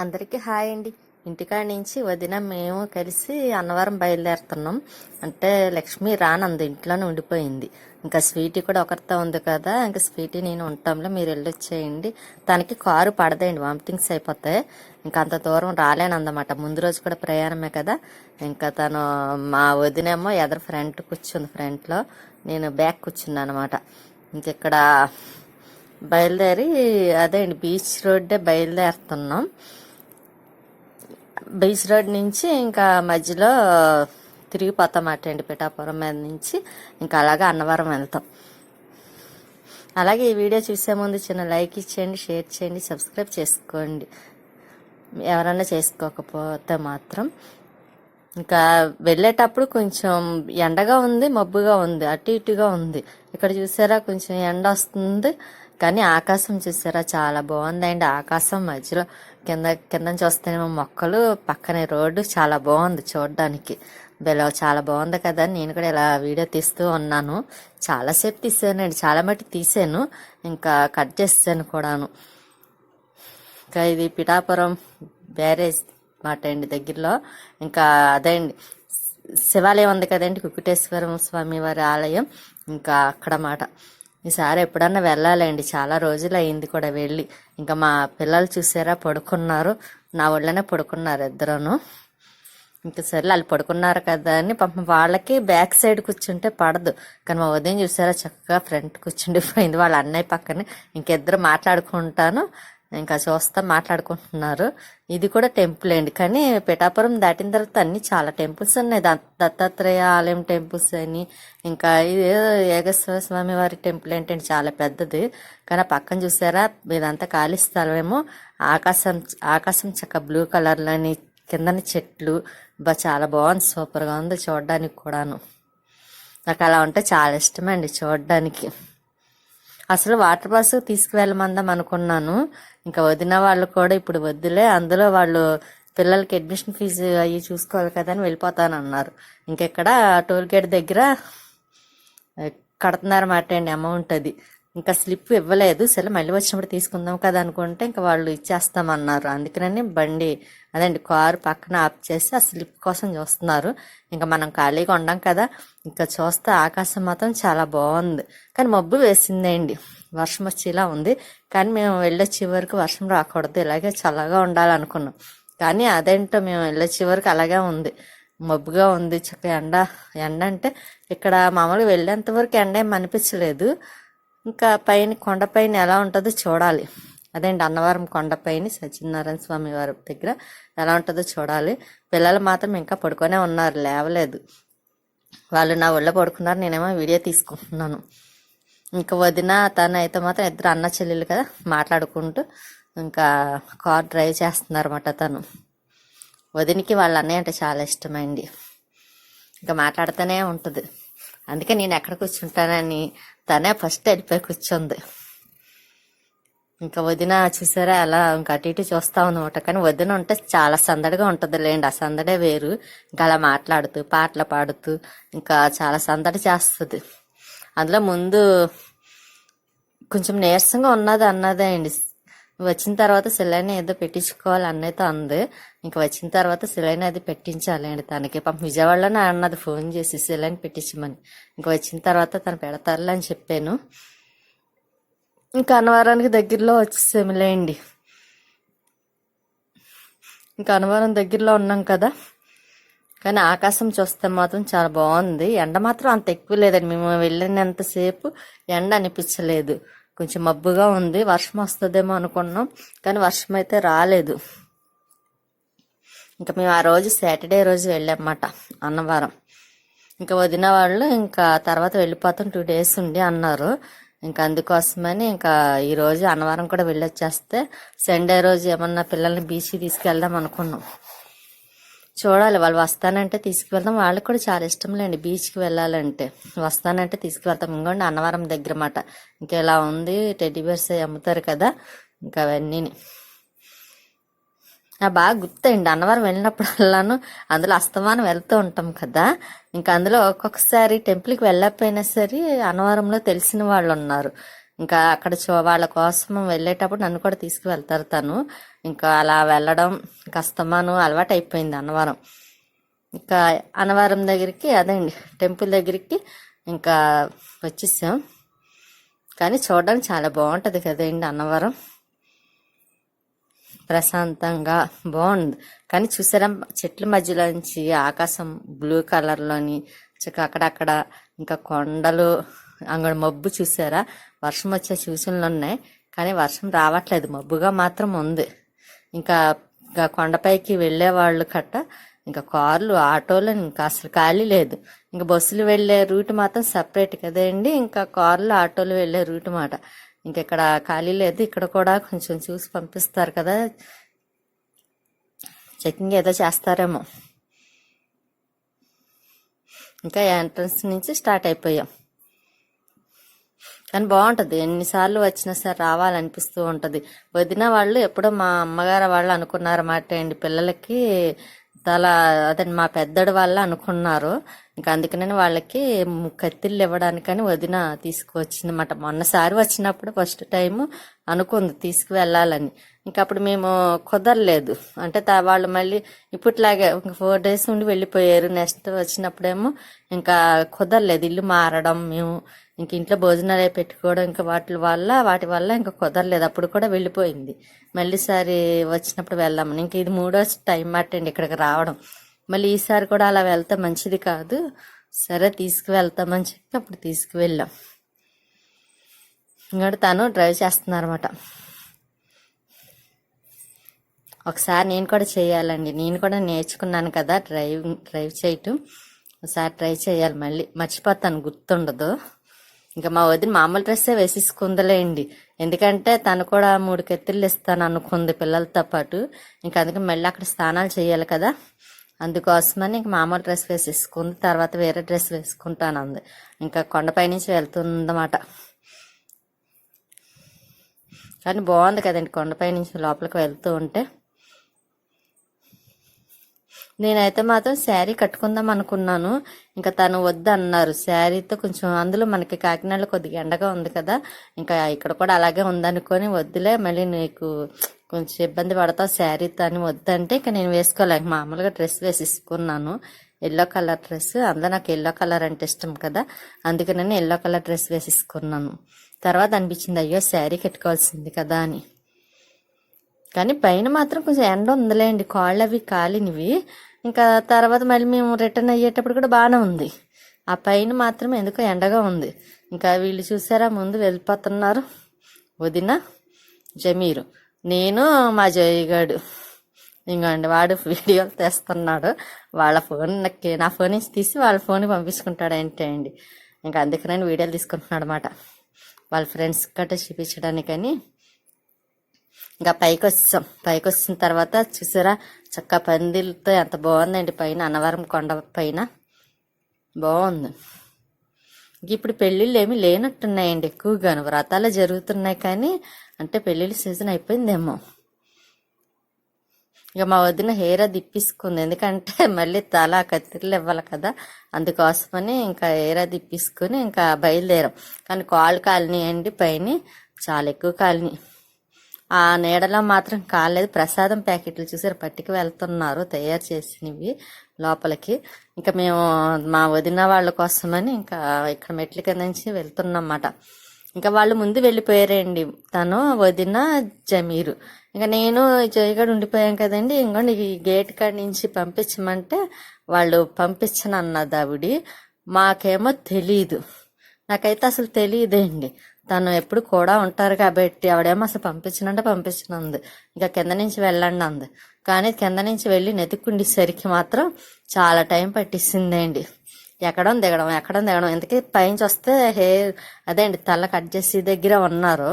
అందరికీ హాయ్ అండి. ఇంటికాడ నుంచి వదిన మేము కలిసి అన్నవరం బయలుదేరుతున్నాం. అంటే లక్ష్మి రానంది ఇంట్లోనే ఉండిపోయింది. ఇంకా స్వీటీ కూడా ఒకరితో ఉంది కదా ఇంకా స్వీటీ నేను ఉంటాంలో మీరు వెళ్ళొచ్చేయండి. తనకి కారు పడదండి వామిటింగ్స్ అయిపోతాయి. ఇంకా అంత దూరం రాలేనందన్నమాట ముందు రోజు కూడా ప్రయాణమే కదా. ఇంకా తను మా వదినేమో ఎదరు ఫ్రంట్ కూర్చుంది ఫ్రంట్లో. నేను బ్యాక్ కూర్చున్నాను అనమాట ఇంకెక్కడ బయలుదేరి అదే అండి బీచ్ రోడ్డే బయలుదేరుతున్నాం. బీచ్ రోడ్ నుంచి ఇంకా మధ్యలో తిరిగిపోతాం అటండి పిఠాపురం మీద నుంచి. ఇంకా అలాగే అన్నవరం వెళ్తాం. అలాగే ఈ వీడియో చూసే ముందు చిన్న లైక్ ఇచ్చేయండి షేర్ చేయండి సబ్స్క్రైబ్ చేసుకోండి. ఎవరైనా చేసుకోకపోతే మాత్రం. ఇంకా వెళ్ళేటప్పుడు కొంచెం ఎండగా ఉంది మబ్బుగా ఉంది అటు ఇటుగా ఉంది. ఇక్కడ చూసారా కొంచెం ఎండ వస్తుంది కానీ ఆకాశం చూసారా చాలా బాగుందండి. ఆకాశం మధ్యలో కింద కింద నుంచి వస్తేనేమో మొక్కలు పక్కనే రోడ్డు చాలా బాగుంది చూడడానికి. బెలో చాలా బాగుంది కదా నేను కూడా ఇలా వీడియో తీస్తూ ఉన్నాను. చాలాసేపు తీసానండి చాలా మట్టి తీసాను ఇంకా కట్ చేసాను కూడాను. ఇంకా ఇది పిఠాపురం బ్యారేజ్ మాట అండి దగ్గరలో. ఇంకా అదే అండి శివాలయం ఉంది కదండి కుకుటేశ్వరం స్వామి వారి ఆలయం. ఇంకా అక్కడ మాట. ఈసారి ఎప్పుడన్నా వెళ్ళాలండి. చాలా రోజులు అయింది కూడా వెళ్ళి. ఇంకా మా పిల్లలు చూసారా? పడుకున్నారు. నా ఒళ్ళనే పడుకున్నారు ఇద్దరును. ఇంకా సరే వాళ్ళు పడుకున్నారు కదా అని పాపం వాళ్ళకి బ్యాక్ సైడ్ కూర్చుంటే పడదు. కానీ మా ఉదయం చూసారా? చక్కగా ఫ్రంట్ కూర్చుండిపోయింది. వాళ్ళ అన్నయ్య పక్కనే ఇంకిద్దరు మాట్లాడుకుంటాను. ఇంకా చూస్తా మాట్లాడుకుంటున్నారు. ఇది కూడా టెంపుల్ అండి. కానీ పిఠాపురం దాటిన తర్వాత అన్ని చాలా టెంపుల్స్ ఉన్నాయి. దత్తాత్రేయ ఆలయం టెంపుల్స్ అని ఇంకా ఇది ఏగేశ్వర స్వామి వారి టెంపుల్ ఏంటంటే చాలా పెద్దది. కానీ ఆ పక్కన చూసారా ఇదంతా ఖాళీ స్థలమేమో. ఆకాశం ఆకాశం చక్క బ్లూ కలర్లోని కిందని చెట్లు. బా చాలా బాగుంది సూపర్గా ఉంది చూడడానికి కూడాను. నాకు అలా ఉంటే చాలా ఇష్టమండి చూడడానికి. అసలు వాటర్ పాస్ తీసుకువెళ్ళమందాం అనుకున్నాను. ఇంకా వదిన వాళ్ళు కూడా ఇప్పుడు వద్దులే అందులో వాళ్ళు పిల్లలకి అడ్మిషన్ ఫీజు అవి చూసుకోవాలి కదా అని వెళ్ళిపోతానన్నారు. ఇంకెక్కడ టోల్ గేట్ దగ్గర కడుతున్నారన్నమాట అండి అమౌంట్ అది. ఇంకా స్లిప్ ఇవ్వలేదు సరే మళ్ళీ వచ్చినప్పుడు తీసుకుందాం కదా అనుకుంటే ఇంకా వాళ్ళు ఇచ్చేస్తామన్నారు. అందుకనే బండి అదండి కారు పక్కన ఆఫ్ చేసి ఆ స్లిప్ కోసం చూస్తున్నారు. ఇంకా మనం ఖాళీగా ఉండం కదా ఇంకా చూస్తే ఆకాశం మాత్రం చాలా బాగుంది. కానీ మబ్బు వేసిందండి. వర్షం వచ్చేలా ఉంది. కానీ మేము వెళ్ళొచ్చే వరకు వర్షం రాకూడదు. ఇలాగే చల్లగా ఉండాలనుకున్నాం. కానీ అదేంటో మేము వెళ్ళొచ్చే వరకు అలాగే ఉంది. మబ్బుగా ఉంది. చక్క ఎండ ఎండ అంటే ఇక్కడ మామూలుగా వెళ్ళేంత వరకు ఎండ ఏం అనిపించలేదు. ఇంకా పైన కొండపైన ఎలా ఉంటుందో చూడాలి. అదేంటి అన్నవరం కొండపైన సత్యనారాయణ స్వామి వారి దగ్గర ఎలా ఉంటుందో చూడాలి. పిల్లలు మాత్రం ఇంకా పడుకొనే ఉన్నారు. లేవలేదు. వాళ్ళు నా ఒళ్ళో పడుకున్నారు నేనేమో వీడియో తీసుకుంటున్నాను. ఇంకా వదిన తను అయితే మాత్రం ఇద్దరు అన్న చెల్లెలు కదా మాట్లాడుకుంటూ ఇంకా కార్ డ్రైవ్ చేస్తున్నారన్నమాట తను. వదినికి వాళ్ళ అన్నయ్య అంటే చాలా ఇష్టమైంది. ఇంకా మాట్లాడుతూనే ఉంటుంది. అందుకే నేను ఎక్కడ కూర్చుంటానని తనే ఫస్ట్ వెళ్ళిపోయి కూర్చుంది. ఇంకా వదిన చూసారా అలా ఇంకా అటు ఇటు చూస్తా అనమాట కానీ వదిన ఉంటే చాలా సందడిగా ఉంటుంది లేండి. ఆ సందడే వేరు. ఇంకా అలా మాట్లాడుతూ పాటలు పాడుతూ ఇంకా చాలా సందడి చేస్తుంది. అందులో ముందు కొంచెం నీరసంగా ఉన్నది అన్నదే అండి. వచ్చిన తర్వాత సిలైన్ ఏదో పెట్టించుకోవాలి అన్నైతే అంది. ఇంకా వచ్చిన తర్వాత సిలైన్ అది పెట్టించాలండి తనకి. పాపం విజయవాడలోనే అన్నది ఫోన్ చేసి సిలైన్ పెట్టించమని. ఇంకా వచ్చిన తర్వాత తను పెడతారులే అని చెప్పాను. ఇంకా అన్నవరానికి దగ్గరలో వచ్చేసేమిలేండి ఇంకా అన్నవరం దగ్గరలో ఉన్నాం కదా. కానీ ఆకాశం చూస్తే మాత్రం చాలా బాగుంది. ఎండ మాత్రం అంత ఎక్కువ లేదండి. మేము వెళ్ళినంతసేపు ఎండ అనిపించలేదు. కొంచెం మబ్బుగా ఉంది. వర్షం వస్తుందేమో అనుకున్నాం. కానీ వర్షం అయితే రాలేదు. ఇంకా మేము ఆ రోజు సాటర్డే రోజు వెళ్ళామన్నమాట అన్నవరం. ఇంకా వదిన వాళ్ళు ఇంకా తర్వాత వెళ్ళిపోతాం. టూ డేస్ ఉండి అన్నారు. ఇంకా అందుకోసమని ఇంకా ఈరోజు అన్నవరం కూడా వెళ్ళొచ్చేస్తే సండే రోజు ఏమన్నా పిల్లల్ని బీచ్కి తీసుకెళ్దాం అనుకున్నాం. చూడాలి వాళ్ళు వస్తానంటే తీసుకువెళ్తాం వాళ్ళకి కూడా చాలా ఇష్టం లేండి బీచ్కి వెళ్ళాలంటే. వస్తానంటే తీసుకువెళ్తాం. ఇంకోండి అన్నవరం దగ్గర మాట ఇంకా ఇలా ఉంది టెడ్డీ బేర్స్ అవి అమ్ముతారు కదా ఇంకా అవన్నీ నాకు బాగా గుర్తండి అన్నవరం వెళ్ళినప్పుడల్లాను అందులో అస్తమానం వెళ్తూ ఉంటాం కదా. ఇంకా అందులో ఒక్కొక్కసారి టెంపుల్కి వెళ్ళకపోయినా సరే అన్నవరంలో తెలిసిన వాళ్ళు ఉన్నారు. ఇంకా అక్కడ చూ వాళ్ళ కోసం వెళ్ళేటప్పుడు నన్ను కూడా తీసుకువెళ్తారు తను. ఇంకా అలా వెళ్ళడం కష్టమాను అలవాటు అయిపోయింది అన్నవరం. ఇంకా అన్నవరం దగ్గరికి అదండి టెంపుల్ దగ్గరికి ఇంకా వచ్చేసాం. కానీ చూడడానికి చాలా బాగుంటుంది కదండి అన్నవరం. ప్రశాంతంగా బాగుంది. కానీ చూసారా చెట్ల మధ్యలో నుంచి ఆకాశం బ్లూ కలర్లోని అక్కడక్కడ ఇంకా కొండలు అంగడి మబ్బు చూసారా? వర్షం వచ్చే సూచనలు ఉన్నాయి కానీ వర్షం రావట్లేదు. మబ్బుగా మాత్రం ఉంది. ఇంకా ఇంకా కొండపైకి వెళ్ళే వాళ్ళు కట్ట ఇంకా కార్లు ఆటోలు ఇంకా అసలు ఖాళీ లేదు. ఇంకా బస్సులు వెళ్ళే రూట్ మాత్రం సపరేట్ కదండి. ఇంకా కార్లు ఆటోలు వెళ్ళే రూట్ మాట. ఇంకెక్కడ ఇక్కడ ఖాళీ లేదు. ఇక్కడ కూడా కొంచెం చూసి పంపిస్తారు కదా. చెకింగ్ ఏదో చేస్తారేమో. ఇంకా ఎంట్రన్స్ నుంచి స్టార్ట్ అయిపోయాం. కానీ బాగుంటుంది. ఎన్నిసార్లు వచ్చినా సరే రావాలనిపిస్తూ ఉంటుంది. వదిన వాళ్ళు ఎప్పుడో మా అమ్మగారు వాళ్ళు అనుకున్నారన్నమాట అండి. పిల్లలకి తల అదని మా పెద్దడు వాళ్ళు అనుకున్నారు. ఇంకా అందుకనే వాళ్ళకి కత్తిళ్ళు ఇవ్వడానికని వదిన తీసుకువచ్చిందన్నమాట. మొన్నసారి వచ్చినప్పుడు ఫస్ట్ టైం అనుకుంది తీసుకువెళ్ళాలని. ఇంకా అప్పుడు మేము కుదరలేదు. అంటే తా- వాళ్ళు మళ్ళీ ఇప్పట్లాగే ఒక ఫోర్ డేస్ ఉండి వెళ్ళిపోయారు. నెక్స్ట్ వచ్చినప్పుడేమో ఇంకా కుదరలేదు. ఇల్లు మారడం మేము ఇంక ఇంట్లో భోజనాలు పెట్టుకోవడం ఇంకా వాటి వల్ల వాటి వల్ల ఇంకా కుదరలేదు. అప్పుడు కూడా వెళ్ళిపోయింది. మళ్ళీసారి వచ్చినప్పుడు వెళ్దామని. ఇంక ఇది మూడో టైం అట్టండి ఇక్కడికి రావడం. మళ్ళీ ఈసారి కూడా అలా వెళ్తే మంచిది కాదు. సరే తీసుకువెళ్తామని చెప్పి అప్పుడు తీసుకువెళ్ళాం. ఇంకా తను డ్రైవ్ చేస్తున్నారన్నమాట. ఒకసారి నేను కూడా చేయాలండి. నేను కూడా నేర్చుకున్నాను కదా డ్రైవ్ డ్రైవ్ చేయటం. ఒకసారి ట్రై చేయాలి మళ్ళీ. మర్చిపోతాను గుర్తుండదు. ఇంకా మా వదిన మామూలు డ్రెస్సే వేసేసుకుందలేండి. ఎందుకంటే తను కూడా మూడు కెత్తిళ్ళు ఇస్తాను అనుకుంది పిల్లలతో పాటు. ఇంకా అందుకే మళ్ళీ అక్కడ స్నానాలు చేయాలి కదా. అందుకోసమని ఇంక మామూలు డ్రెస్ వేసేసుకుంది తర్వాత వేరే డ్రెస్ వేసుకుంటాను అంది ఇంకా కొండపై నుంచి వెళ్తుందన్నమాట. కానీ బాగుంది కదండి కొండపై నుంచి లోపలికి వెళ్తూ ఉంటే. నేనైతే మాత్రం శారీ కట్టుకుందాం అనుకున్నాను. ఇంకా తను వద్దు అన్నారు శారీతో కొంచెం అందులో మనకి కాకినాడలో కొద్దిగా ఎండగా ఉంది కదా ఇంకా ఇక్కడ కూడా అలాగే ఉందనుకొని వద్దులే మళ్ళీ నీకు కొంచెం ఇబ్బంది పడతావు శారీ తను వద్దంటే ఇక నేను వేసుకోలేక మామూలుగా డ్రెస్ వేసేసుకున్నాను ఎల్లో కలర్ డ్రెస్. అందులో నాకు ఎల్లో కలర్ అంటే ఇష్టం కదా. అందుకే నేను ఎల్లో కలర్ డ్రెస్ వేసేసుకున్నాను తర్వాత అనిపించింది అయ్యో శారీ కట్టుకోవాల్సింది కదా అని. కానీ పైన మాత్రం కొంచెం ఎండ ఉందిలేండి. కాళ్ళు అవి కాలినవి. ఇంకా తర్వాత మళ్ళీ మేము రిటర్న్ అయ్యేటప్పుడు కూడా బాగానే ఉంది. ఆ పైన మాత్రం ఎందుకో ఎండగా ఉంది. ఇంకా వీళ్ళు చూసారా ముందు వెళ్ళిపోతున్నారు. వదిన జమీరు. నేను మా జయగాడు ఇంకోండి వాడు వీడియోలు తెస్తున్నాడు. వాళ్ళ ఫోన్ నాకు నా ఫోన్ నుంచి తీసి వాళ్ళ ఫోన్ పంపించుకుంటాడు ఏంటి అండి. ఇంకా అందుకని వీడియోలు తీసుకుంటున్నాడు అనమాట వాళ్ళ ఫ్రెండ్స్ గట్రా చూపించడానికని. ఇంకా పైకి వచ్చాం. పైకి వచ్చిన తర్వాత చూసారా చక్క పందిలతో ఎంత బాగుందండి పైన అన్నవరం కొండ పైన. బాగుంది. ఇంక ఇప్పుడు పెళ్ళిళ్ళు ఏమీ లేనట్టున్నాయండి. ఎక్కువగాను వ్రతాలు జరుగుతున్నాయి కానీ అంటే పెళ్ళిళ్ళ సీజన్ అయిపోయిందేమో. ఇక మా వదిన హెయిర్ అది ఇప్పించుకుంది. ఎందుకంటే మళ్ళీ తల కత్తిరలు ఇవ్వాలి కదా. అందుకోసమని ఇంకా హెయిర్ అది ఇప్పించుకుని ఇంకా బయలుదేరాం. కానీ కాళ్ళు అండి పైన చాలా ఎక్కువ కాలనీ ఆ నీడలో మాత్రం కాలేదు. ప్రసాదం ప్యాకెట్లు చూసారు పట్టుకు వెళ్తున్నారు తయారు చేసినవి లోపలికి. ఇంకా మేము మా వదిన వాళ్ళ కోసమని ఇంకా ఇక్కడ మెట్ల కింద నుంచి వెళ్తున్నమాట ఇంకా వాళ్ళు ముందు వెళ్ళిపోయారండి. తను వదిన జమీరు. ఇంకా నేను జయగడు ఉండిపోయాం కదండి. ఇంకోండి ఈ గేట్ కాడ నుంచి పంపించమంటే వాళ్ళు పంపించను అన్నది ఆవిడి. మాకేమో తెలీదు. నాకైతే అసలు తెలియదండి తను ఎప్పుడు కూడా ఉంటారు కాబట్టి ఆవిడేమో అసలు పంపించనంటే పంపించనుంది. ఇంకా కింద నుంచి వెళ్ళండి అంది. కానీ కింద నుంచి వెళ్ళి నెతుక్కుండేసరికి మాత్రం చాలా టైం పట్టిస్తుందండి ఎక్కడం దిగడం ఎక్కడం దిగడం. ఇంతకీ పైనుంచి వస్తే హెయిర్ అదే అండి తల కట్ చేసి దగ్గర ఉన్నారు.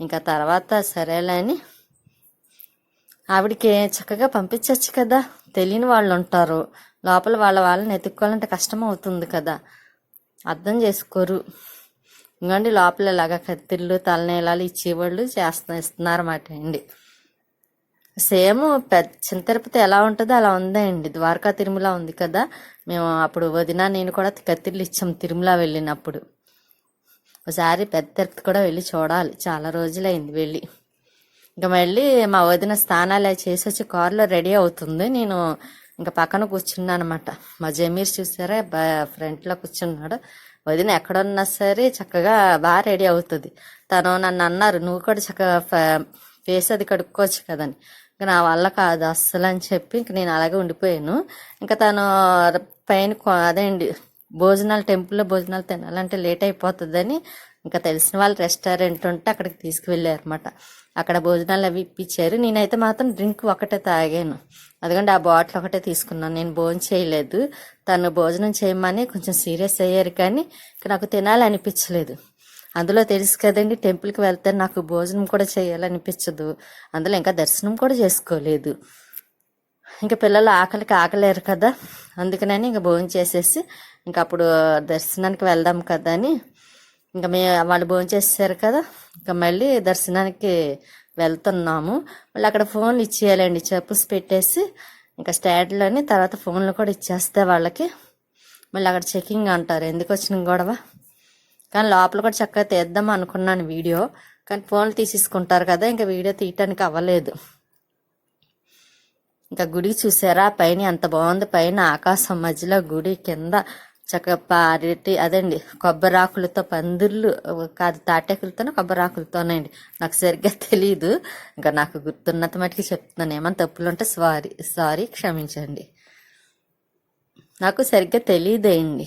ఇంకా తర్వాత సరేలే అని ఆవిడకి చక్కగా పంపించవచ్చు కదా. తెలియని వాళ్ళు ఉంటారు. లోపల వాళ్ళ వాళ్ళని ఎత్తుక్కోవాలంటే కష్టం అవుతుంది కదా. అర్థం చేసుకోరు. ఇంకండి లోపల ఇలాగా కత్తిళ్ళు తలనీలాలు ఇచ్చేవాళ్ళు చేస్తా ఇస్తున్నారన్నమాట అండి. సేమ్ పెద్ద చిన్న తిరుపతి ఎలా ఉంటుందో అలా ఉందండి. ద్వారకా తిరుమల ఉంది కదా. మేము అప్పుడు వదిన నేను కూడా కత్తిర్లు ఇచ్చాం తిరుమల వెళ్ళినప్పుడు. ఒకసారి పెద్ద తిరుపతి కూడా వెళ్ళి చూడాలి. చాలా రోజులైంది వెళ్ళి. ఇంకా మళ్ళీ మా వదిన స్నానాలు చేసి వచ్చి కారులో రెడీ అవుతుంది. నేను ఇంకా పక్కన కూర్చున్నానమాట మా జమీర్ చూసారా? ఫ్రంట్లో కూర్చున్నాడు. వదిన ఎక్కడున్నా సరే చక్కగా బాగా రెడీ అవుతుంది. తను నన్ను అన్నారు నువ్వు కూడా చక్కగా ఫేస్ అది కడుక్కోవచ్చు కదని. ఇంకా నా వల్ల కాదు అస్సలు అని చెప్పి ఇంక నేను అలాగే ఉండిపోయాను. ఇంకా తను పైన అదేండి అదే అండి భోజనాలు టెంపుల్లో భోజనాలు తినాలంటే లేట్ అయిపోతుందని ఇంకా తెలిసిన వాళ్ళు రెస్టారెంట్ ఉంటే అక్కడికి తీసుకువెళ్ళారు అనమాట అక్కడ భోజనాలు అవి ఇప్పించారు నేనైతే మాత్రం డ్రింక్ ఒకటే తాగాను. అదిగండి ఆ బాటిల్ ఒకటే తీసుకున్నాను. నేను భోజనం చేయలేదు. తను భోజనం చేయమని కొంచెం సీరియస్ అయ్యారు కానీ ఇక నాకు తినాలనిపించలేదు. అందులో తెలుసు కదండి టెంపుల్కి వెళ్తే నాకు భోజనం కూడా చేయాలనిపించదు అందులో ఇంకా దర్శనం కూడా చేసుకోలేదు. ఇంకా పిల్లలు ఆకలికి ఆకలేరు కదా అందుకనని ఇంకా భోజనం చేసేసి ఇంకా అప్పుడు దర్శనానికి వెళ్దాం కదా అని ఇంకా మే వాళ్ళు భోజనం చేసేసారు కదా ఇంకా మళ్ళీ దర్శనానికి వెళ్తున్నాము. మళ్ళీ అక్కడ ఫోన్లు ఇచ్చేయాలండి చెప్పుస్ పెట్టేసి ఇంకా స్టాండ్లోని తర్వాత ఫోన్లు కూడా ఇచ్చేస్తే వాళ్ళకి. మళ్ళీ అక్కడ చెకింగ్ అంటారు ఎందుకు వచ్చిన గొడవ? కానీ లోపల కూడా చక్కగా తీద్దాం అనుకున్నాను వీడియో. కానీ ఫోన్లు తీసేసుకుంటారు కదా ఇంకా వీడియో తీయటానికి అవ్వలేదు. ఇంకా గుడి చూసారా? పైన ఎంత బాగుంది. పైన ఆకాశం మధ్యలో గుడి కింద చక్కగా పారేటి అదండి కొబ్బరాకులతో పందిర్లు కాదు తాటాకులతోనే కొబ్బరాకులతోనండి నాకు సరిగ్గా తెలియదు ఇంకా నాకు గుర్తున్నంత మటుకు చెప్తున్నాను. ఏమైనా తప్పులు ఉంటే సారీ సారీ క్షమించండి. నాకు సరిగ్గా తెలియదేయండి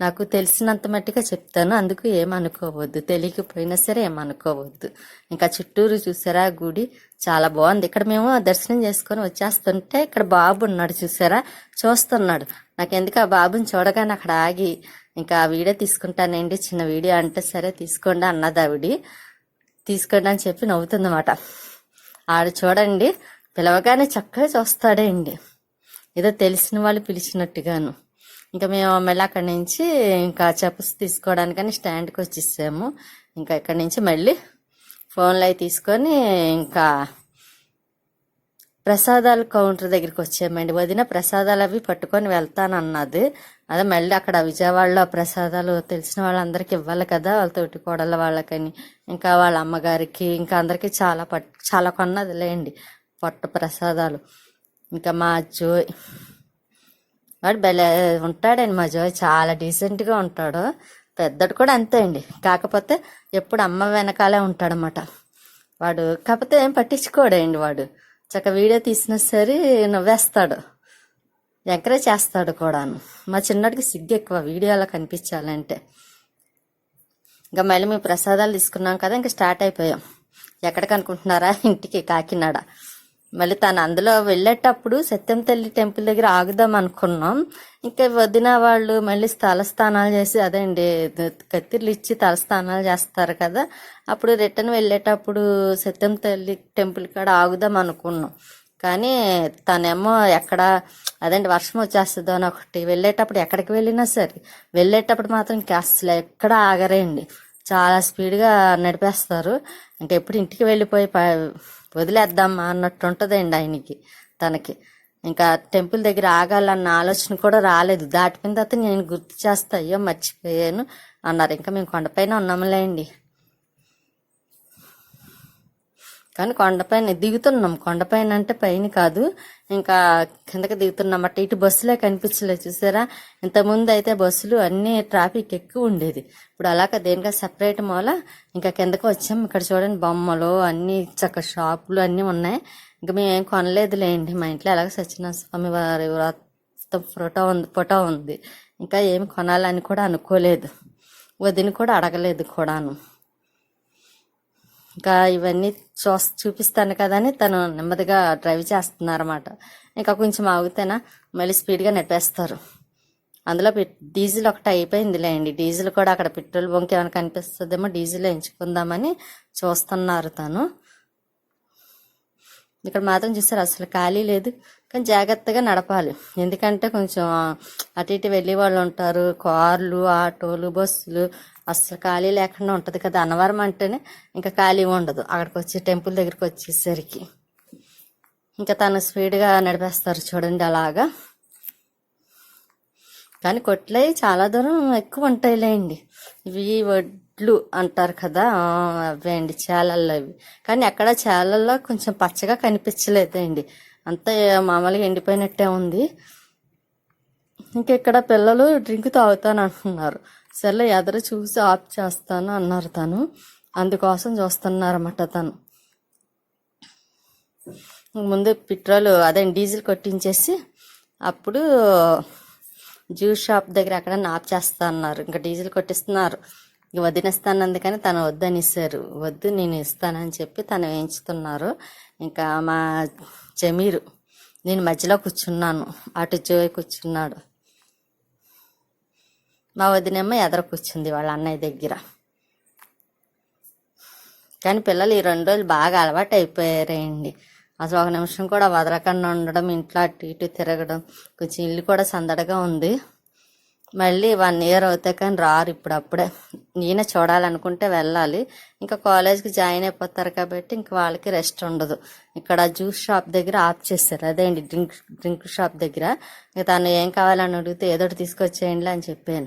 నాకు తెలిసినంత మట్టుగా చెప్తాను అందుకు ఏమనుకోవద్దు. తెలియకపోయినా సరే ఏమనుకోవద్దు. ఇంకా చుట్టూరు చూసారా గుడి? చాలా బాగుంది. ఇక్కడ మేము దర్శనం చేసుకొని వచ్చేస్తుంటే ఇక్కడ బాబు ఉన్నాడు చూసారా? చూస్తున్నాడు. నాకు ఎందుకు ఆ బాబుని చూడగానే అక్కడ ఆగి ఇంకా ఆ వీడియో తీసుకుంటానండి చిన్న వీడియో అంటే సరే తీసుకోండి అన్నది ఆవిడి. తీసుకోండి అని చెప్పి నవ్వుతుందన్నమాట. ఆడు చూడండి పిలవగానే చక్కగా చూస్తాడండి. ఏదో తెలిసిన వాళ్ళు పిలిచినట్టుగాను. ఇంకా మేము మళ్ళీ అక్కడి నుంచి ఇంకా చెప్పుస్ తీసుకోవడానికని స్టాండ్కి వచ్చేసాము. ఇంకా ఇక్కడి నుంచి మళ్ళీ ఫోన్లు అవి తీసుకొని ఇంకా ప్రసాదాల కౌంటర్ దగ్గరికి వచ్చామండి. వదిన ప్రసాదాలు అవి పట్టుకొని వెళ్తానన్నది. అదే మళ్ళీ అక్కడ విజయవాడలో ప్రసాదాలు తెలిసిన వాళ్ళందరికీ ఇవ్వాలి కదా వాళ్ళ తోటి కోడల వాళ్ళకని. ఇంకా వాళ్ళ అమ్మగారికి ఇంకా అందరికీ చాలా పట్ చాలా కొన్నది లేండి పట్టు ప్రసాదాలు. ఇంకా మా జోయ్ వాడు భలే ఉంటాడండి మా జోయ్. చాలా డీసెంట్గా ఉంటాడు. పెద్దడు కూడా అంతే అండి. కాకపోతే ఎప్పుడు అమ్మ వెనకాలే ఉంటాడనమాట వాడు కాకపోతే ఏం పట్టించుకోడండి వాడు. చక్క వీడియో తీసినా సరే నవ్వేస్తాడు. ఎంకరేజ్ చేస్తాడు కూడాను. మా చిన్నడికి సిగ్గు ఎక్కువ వీడియోలో కనిపించాలంటే. ఇంకా మళ్ళీ మేము ప్రసాదాలు తీసుకున్నాం కదా ఇంకా స్టార్ట్ అయిపోయాం. ఎక్కడికి అనుకుంటున్నారా? ఇంటికి కాకినాడ. మళ్ళీ తను అందులో వెళ్ళేటప్పుడు సత్యం తల్లి టెంపుల్ దగ్గర ఆగుదాం అనుకున్నాం. ఇంకా వదిన వాళ్ళు మళ్ళీ తల చేసి అదండి కత్తిర్లు ఇచ్చి తలస్థానాలు చేస్తారు కదా. అప్పుడు రిటర్న్ వెళ్ళేటప్పుడు సత్యం తల్లి టెంపుల్ కాడ ఆగుదాం అనుకున్నాం. కానీ తనేమో ఎక్కడ అదేంటి వర్షం వచ్చేస్తుందో అని ఒకటి వెళ్ళేటప్పుడు ఎక్కడికి వెళ్ళినా సరే వెళ్ళేటప్పుడు మాత్రం ఇంకా అసలు ఎక్కడ ఆగరేయండి చాలా స్పీడ్గా నడిపేస్తారు. ఇంకా ఎప్పుడు ఇంటికి వెళ్ళిపోయి ప- వదిలేద్దామా అన్నట్టు ఉంటుందండి ఆయనకి తనకి. ఇంకా టెంపుల్ దగ్గర ఆగాలన్న ఆలోచన కూడా రాలేదు. దాటిపోయిన తర్వాత నేను గుర్తు చేస్తా అయ్యో మర్చిపోయాను అన్నారు. ఇంకా మేము కొండపైన ఉన్నాములేండి. కానీ కొండపైన దిగుతున్నాం. కొండపైన అంటే పైన కాదు. ఇంకా కిందకి దిగుతున్నామట ఇటు బస్సులే కనిపించలేదు. చూసారా? ఇంతకుముందు అయితే బస్సులు అన్ని ట్రాఫిక్ ఎక్కువ ఉండేది. ఇప్పుడు అలాగ దేనిగా సెపరేట్ మూల ఇంకా కిందకి వచ్చాం. ఇక్కడ చూడండి బొమ్మలు అన్ని చక్క షాపులు అన్నీ ఉన్నాయి. ఇంకా మేము ఏం కొనలేదులేండి. మా ఇంట్లో అలాగ సత్యనారాయణ స్వామి వారి వ్రతం ఫోటో ఉంది ఫోటో ఉంది. ఇంకా ఏమి కొనాలని కూడా అనుకోలేదు. వదిన కూడా అడగలేదు కూడాను. ఇంకా ఇవన్నీ చూ చూపిస్తాను కదని తను నెమ్మదిగా డ్రైవ్ చేస్తున్నారన్నమాట. ఇంకా కొంచెం ఆగితేనా మళ్ళీ స్పీడ్గా నెట్టేస్తారు అందులో డీజిల్ ఒకటి అయిపోయిందిలే అండి డీజిల్ కూడా అక్కడ పెట్రోల్ బంక్ ఏమైనా కనిపిస్తుందేమో డీజిల్ ఎంచుకుందామని చూస్తున్నారు తను. ఇక్కడ మాత్రం చూసారు అసలు ఖాళీ లేదు. కానీ జాగ్రత్తగా నడపాలి. ఎందుకంటే కొంచెం అటు ఇటు వెళ్ళే వాళ్ళు ఉంటారు. కార్లు ఆటోలు బస్సులు అసలు ఖాళీ లేకుండా ఉంటుంది కదా అన్నవరం అంటేనే ఇంకా ఖాళీ ఉండదు. అక్కడికి వచ్చి టెంపుల్ దగ్గరికి వచ్చేసరికి ఇంకా తను స్పీడ్గా నడిపేస్తారు చూడండి అలాగా. కానీ కొట్లయి చాలా దూరం ఎక్కువ ఉంటాయిలేండి. ఇవి వడ్లు అంటారు కదా అవే అండి చేలల్లో అవి. కానీ అక్కడ చేలల్లో కొంచెం పచ్చగా కనిపించలేదండి. అంతా మామూలుగా ఎండిపోయినట్టే ఉంది. ఇంకా ఇక్కడ పిల్లలు డ్రింక్ తాగుతాను అంటున్నారు సర్లే ఎదురు చూసి ఆఫ్ చేస్తాను అన్నారు తను. అందుకోసం చూస్తున్నారన్నమాట తను. ముందు పెట్రోల్ అదే డీజిల్ కొట్టించేసి అప్పుడు జ్యూస్ షాప్ దగ్గర అక్కడ ఆఫ్ చేస్తా అన్నారు. ఇంకా డీజిల్ కొట్టిస్తున్నారు. ఇక వదినేస్తాను అందుకని తను వద్దని ఇస్తారు వద్దు నేను ఇస్తానని చెప్పి తను వేయించుతున్నారు. ఇంకా మా జమీరు నేను మధ్యలో కూర్చున్నాను. అటు జోయ్ కూర్చున్నాడు. మా వదినమ్మ ఎదర కూర్చుంది వాళ్ళ అన్నయ్య దగ్గర. కానీ పిల్లలు ఈ రెండు రోజులు బాగా అలవాటు అయిపోయారండి. అసలు ఒక నిమిషం కూడా వదలకుండా ఉండడం ఇంట్లో అటు ఇటు తిరగడం కొంచెం ఇల్లు కూడా సందడిగా ఉంది. మళ్ళీ వన్ ఇయర్ అవుతే కానీ రారు ఇప్పుడప్పుడే. నేనే చూడాలనుకుంటే వెళ్ళాలి. ఇంకా కాలేజ్కి జాయిన్ అయిపోతారు కాబట్టి ఇంక వాళ్ళకి రెస్ట్ ఉండదు. ఇక్కడ జ్యూస్ షాప్ దగ్గర ఆఫ్ చేస్తారు. అదే అండి డ్రింక్ డ్రింక్ షాప్ దగ్గర. ఇక తను ఏం కావాలని అడిగితే ఏదో తీసుకొచ్చేయండి అని చెప్పాను.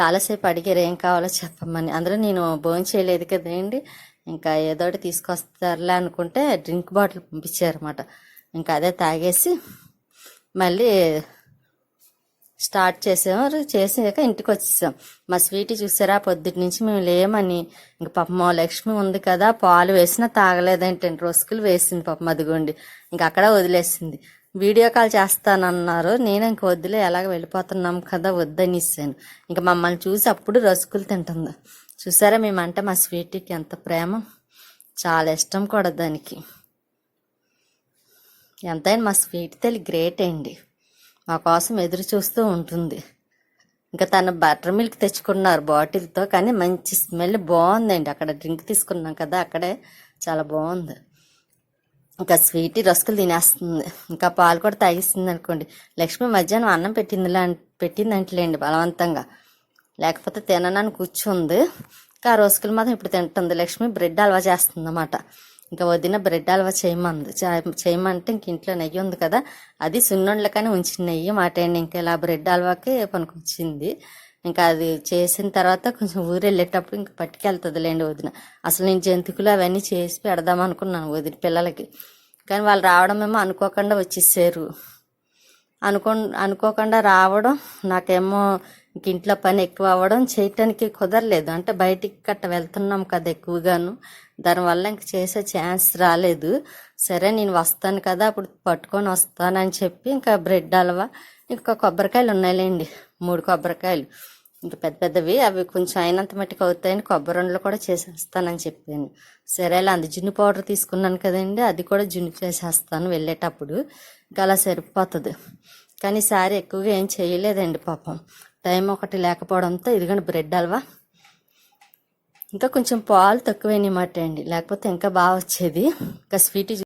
చాలాసేపు అడిగారు ఏం కావాలో చెప్పమని. అందులో నేను భోజనం చేయలేదు కదండి ఇంకా ఏదో తీసుకొస్తారులే అనుకుంటే డ్రింక్ బాటిల్ పంపించారు అనమాట ఇంకా అదే తాగేసి మళ్ళీ స్టార్ట్ చేసాము చేసాక ఇంటికి వచ్చేసాం మా స్వీట్ చూసారా? పొద్దుటి నుంచి మేము లేమని. ఇంక పాప మా లక్ష్మి ఉంది కదా పాలు వేసినా తాగలేదంటే రొసుకులు వేసింది పాపం అదిగోండి. ఇంక అక్కడ వదిలేసింది. వీడియో కాల్ చేస్తానన్నారు. నేను ఇంక వద్దులే ఎలాగ వెళ్ళిపోతున్నాం కదా వద్దని ఇస్తాను ఇంకా మమ్మల్ని చూసి అప్పుడు రసుకులు తింటుంది. చూసారా మేమంటే మా స్వీట్కి ఎంత ప్రేమ? చాలా ఇష్టం కూడా దానికి. ఎంతైనా మా స్వీట్ తల్లి గ్రేట్ అండి. మా కోసం ఎదురు చూస్తూ ఉంటుంది. ఇంకా తన బటర్ మిల్క్ తెచ్చుకున్నారు బాటిల్తో కానీ మంచి స్మెల్ బాగుందండి. అక్కడ డ్రింక్ తీసుకున్నాం కదా అక్కడే చాలా బాగుంది. ఇంకా స్వీట్ రసుకులు తినేస్తుంది. ఇంకా పాలు కూడా తాగిస్తుంది అనుకోండి. లక్ష్మి మధ్యాహ్నం అన్నం పెట్టిందిలా పెట్టిందంటలేండి బలవంతంగా. లేకపోతే తిననని కూర్చుంది. ఇంకా ఆ రసుకులు మాత్రం ఇప్పుడు తింటుంది. లక్ష్మి బ్రెడ్ హల్వా చేస్తుంది అన్నమాట ఇంకా వదిన బ్రెడ్ హల్వా చేయమంది చే- చేయమంటే ఇంక ఇంట్లో నెయ్యి ఉంది కదా అది సున్నుండ్లకని ఉంచిన నెయ్యి మాట ఇంకా ఇలా బ్రెడ్ హల్వాకి పనికొచ్చింది. ఇంకా అది చేసిన తర్వాత కొంచెం ఊరు వెళ్ళేటప్పుడు ఇంకా పట్టుకెళ్తుందిలేండి వదిన. అసలు నేను జంతికలు అవన్నీ చేసి పెడదాం అనుకున్నాను వదిన పిల్లలకి. కానీ వాళ్ళు రావడమేమో అనుకోకుండా వచ్చేసారు. అనుకో అనుకోకుండా రావడం నాకేమో ఇంక ఇంట్లో పని ఎక్కువ అవ్వడం చేయటానికి కుదరలేదు. అంటే బయటికి గట్ట వెళ్తున్నాం కదా ఎక్కువగాను. దానివల్ల ఇంక చేసే ఛాన్స్ రాలేదు. సరే నేను వస్తాను కదా అప్పుడు పట్టుకొని వస్తానని చెప్పి ఇంకా బ్రెడ్ హల్వా ఇంకా కొబ్బరికాయలు ఉన్నాయిలేండి మూడు కొబ్బరికాయలు. ఇంకా పెద్ద పెద్దవి అవి కొంచెం అయినంత మట్టుకు అవుతాయని కొబ్బరి ఉండలు కూడా చేసేస్తానని చెప్పాను. సరేలే అంది. జున్ను పౌడర్ తీసుకున్నాను కదండి అది కూడా జున్ను చేసేస్తాను వెళ్ళేటప్పుడు. ఇంకా అలా సరిపోతుంది. కానీ సారీ ఎక్కువగా ఏం చేయలేదండి పాపం. టైం ఒకటి లేకపోవడంతో ఇదిగోండి బ్రెడ్ హల్వా. ఇంకా కొంచెం పాలు తక్కువైనమాట అండి లేకపోతే ఇంకా బాగా వచ్చేది. ఇంకా స్వీట్